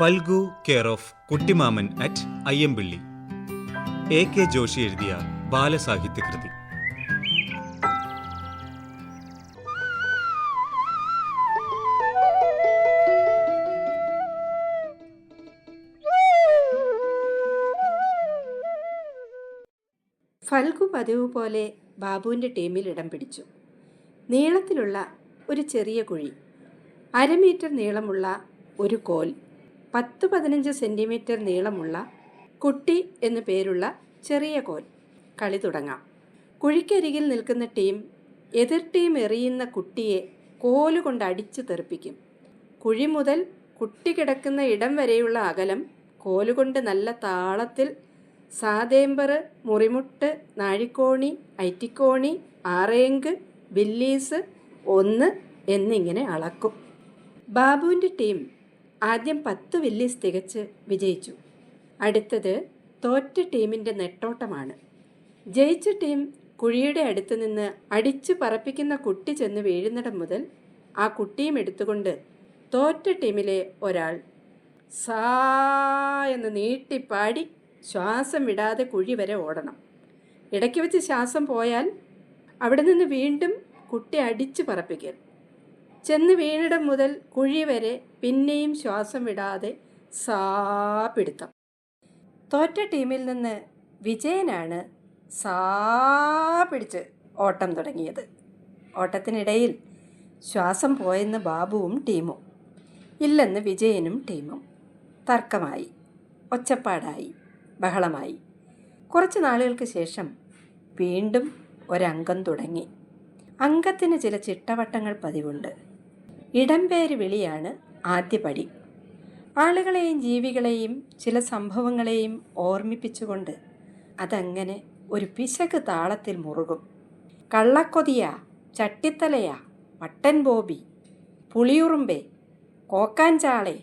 Phalgu care of Kuttimaman at Ayyampilly. A K Joshy എഴുതിയ ബാലസാഹിത്യകൃതി. ഫൽഗു പതിവ് പോലെ ബാബുവിന്റെ ടീമിൽ ഇടം പിടിച്ചു. നീളത്തിലുള്ള ഒരു ചെറിയ കുഴി അരമീറ്റർ നീളമുള്ള ഒരു കോൽ പത്ത് പതിനഞ്ച് സെന്റിമീറ്റർ നീളമുള്ള കുട്ടി എന്നു പേരുള്ള ചെറിയ കോൽ കളി തുടങ്ങാം. കുഴിക്കരികിൽ നിൽക്കുന്ന ടീം എതിർ ടീം എറിയുന്ന കുട്ടിയെ കോലുകൊണ്ട് അടിച്ചു തെറിപ്പിക്കും. കുഴി മുതൽ കുട്ടി കിടക്കുന്ന ഇടം വരെയുള്ള അകലം കോലുകൊണ്ട് നല്ല താളത്തിൽ സാതേമ്പർ മുറിമുട്ട് നാഴിക്കോണി ഐറ്റിക്കോണി ആറേങ്ക് ബില്ലീസ് ഒന്ന് എന്നിങ്ങനെ അളക്കും. ബാബുവിന്റെ ടീം ആദ്യം പത്ത് വില്ലീസ് തികച്ച് വിജയിച്ചു. അടുത്തത് തോറ്റ ടീമിന്റെ നെട്ടോട്ടമാണ്. ജയിച്ച ടീം കുഴിയുടെ അടുത്ത് നിന്ന് അടിച്ചു പറപ്പിക്കുന്ന കുട്ടി ചെന്ന് വീഴുന്നിടം മുതൽ ആ കുട്ടിയും എടുത്തുകൊണ്ട് തോറ്റ ടീമിലെ ഒരാൾ സാ എന്ന് നീട്ടിപ്പാടി ശ്വാസം വിടാതെ കുഴി വരെ ഓടണം. ഇടയ്ക്ക് വെച്ച് ശ്വാസം പോയാൽ അവിടെ നിന്ന് വീണ്ടും കുട്ടി അടിച്ചു പറപ്പിക്കൽ ചെന്ന് വീണിടം മുതൽ കുഴി വരെ പിന്നെയും ശ്വാസം വിടാതെ സാ പിടുത്തം. തോറ്റ ടീമിൽ നിന്ന് വിജയനാണ് സാ പിടിച്ച് ഓട്ടം തുടങ്ങിയത്. ഓട്ടത്തിനിടയിൽ ശ്വാസം പോയെന്ന് ബാബുവും ടീമും. ഇല്ലെന്ന് വിജയനും ടീമും. തർക്കമായി. ഒച്ചപ്പാടായി. ബഹളമായി. കുറച്ച് നാളുകൾക്ക് ശേഷം വീണ്ടും ഒരംഗം തുടങ്ങി. അംഗത്തിന് ചില ചിട്ടവട്ടങ്ങൾ പതിവുണ്ട്. ഇടംപേര് വിളിയാണ് ആദ്യപടി ആളുകളെയും ജീവികളെയും ചില സംഭവങ്ങളെയും ഓർമ്മിപ്പിച്ചുകൊണ്ട് അതങ്ങനെ ഒരു പിശക് താളത്തിൽ മുറുകും. കള്ളക്കൊതിയ ചട്ടിത്തലയ മട്ടൻ ബോബി പുളിയുറുമ്പെ കോക്കാഞ്ചാളെ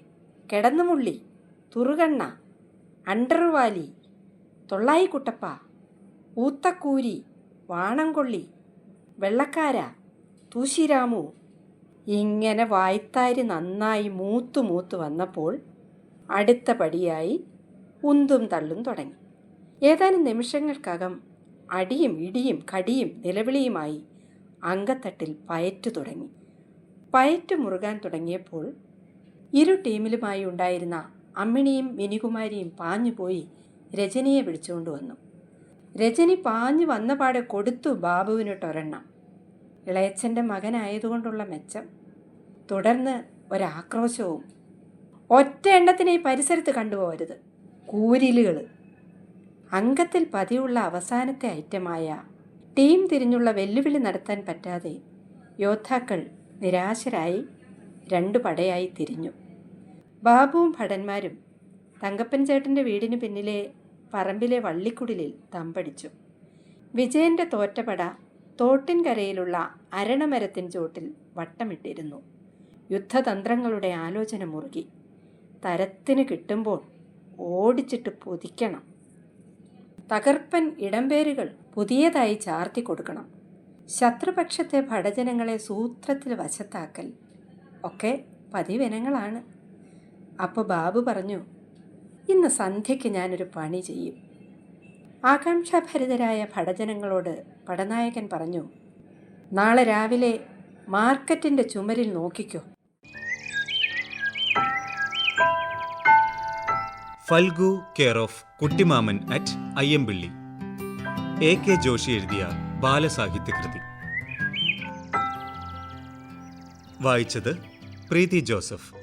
കിടന്നുമുള്ളി തുറുകണ്ണ അണ്ടർവാലി തൊള്ളായിക്കുട്ടപ്പ ഊത്തക്കൂരി വാണംകൊള്ളി വെള്ളക്കാര തൂശിരാമു ഇങ്ങനെ വായ്ത്താരി നന്നായി മൂത്തു മൂത്ത് വന്നപ്പോൾ അടുത്ത പടിയായി ഉന്തും തള്ളും തുടങ്ങി. ഏതാനും നിമിഷങ്ങൾക്കകം അടിയും ഇടിയും കടിയും നിലവിളിയുമായി അങ്കത്തട്ടിൽ പയറ്റു തുടങ്ങി. പയറ്റു മുറുകാൻ തുടങ്ങിയപ്പോൾ ഇരു ടീമിലുമായി ഉണ്ടായിരുന്ന അമ്മിണിയും മിനികുമാരിയും പാഞ്ഞുപോയി രജനിയെ വിളിച്ചുകൊണ്ട് വന്നു. രജനി പാഞ്ഞു വന്ന പാടെ കൊടുത്തു ബാബുവിനൊട്ടൊരെണ്ണം. ഇളയച്ചന്റെ മകനായതുകൊണ്ടുള്ള മെച്ചം തുടർന്ന് ഒരാക്രോശവും. ഒറ്റ എണ്ണത്തിനെ പരിസരത്ത് കണ്ടുപോകരുത്. കൂരിലുകൾ അംഗത്തിൽ പതിയുള്ള അവസാനത്തെ ഐറ്റമായ ടീം തിരിഞ്ഞുള്ള വെല്ലുവിളി നടത്താൻ പറ്റാതെ യോദ്ധാക്കൾ നിരാശരായി രണ്ടു പടയായി തിരിഞ്ഞു. ബാബുവും ഭടന്മാരും തങ്കപ്പൻ ചേട്ടന്റെ വീടിന് പിന്നിലെ പറമ്പിലെ വള്ളിക്കുടിലിൽ തമ്പടിച്ചു. വിജയന്റെ തോറ്റപട തോട്ടിൻകരയിലുള്ള അരണമരത്തിൻ ചോട്ടിൽ വട്ടമിട്ടിരുന്നു. യുദ്ധതന്ത്രങ്ങളുടെ ആലോചന മുറുകി. തരത്തിന് കിട്ടുമ്പോൾ ഓടിച്ചിട്ട് പൊതിക്കണം. തകർപ്പൻ ഇടംപേരുകൾ പുതിയതായി ചാർത്തി കൊടുക്കണം. ശത്രുപക്ഷത്തെ ഭടജനങ്ങളെ സൂത്രത്തിൽ വശത്താക്കൽ ഒക്കെ പതിവിനങ്ങളാണ്. അപ്പോൾ ബാബു പറഞ്ഞു ഇന്ന് സന്ധ്യയ്ക്ക് ഞാനൊരു പണി ചെയ്യും. ആകാംക്ഷാഭരിതരായ ഭടജനങ്ങളോട് പടനായകൻ പറഞ്ഞു നാളെ രാവിലെ മാർക്കറ്റിന്റെ ചുമരിൽ നോക്കിക്കോ. Phalgu care of Kuttimaman at Ayyampilly. A K Joshy എഴുതിയ ബാലസാഹിത്യകൃതി. വായിച്ചത് പ്രീതി ജോസഫ്.